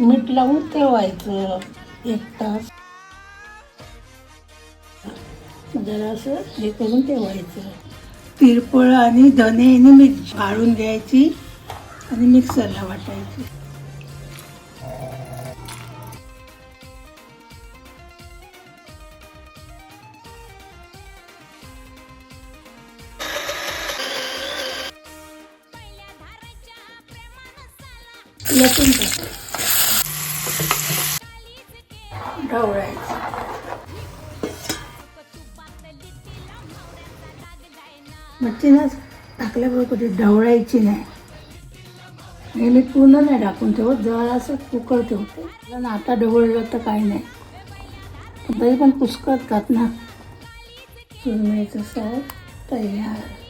मीठ लावून ठेवायचं एक तास. जरा असं हे करून ठेवायचं. तिरपळ आणि धने आणि मिरची काढून घ्यायची आणि मिक्सरला वाटायची. लसूण ढवळायचं मच्छी ना टाकल्याबरोबर कधी ढवळायची नाही. नेहमी पूर्ण नाही टाकून ठेवत जरा असं कुकळ ठेवते कारण आता ढवळलं तर काही नाही. पण तरी पण कुसकरतात ना. सुरमईचं सर तयार.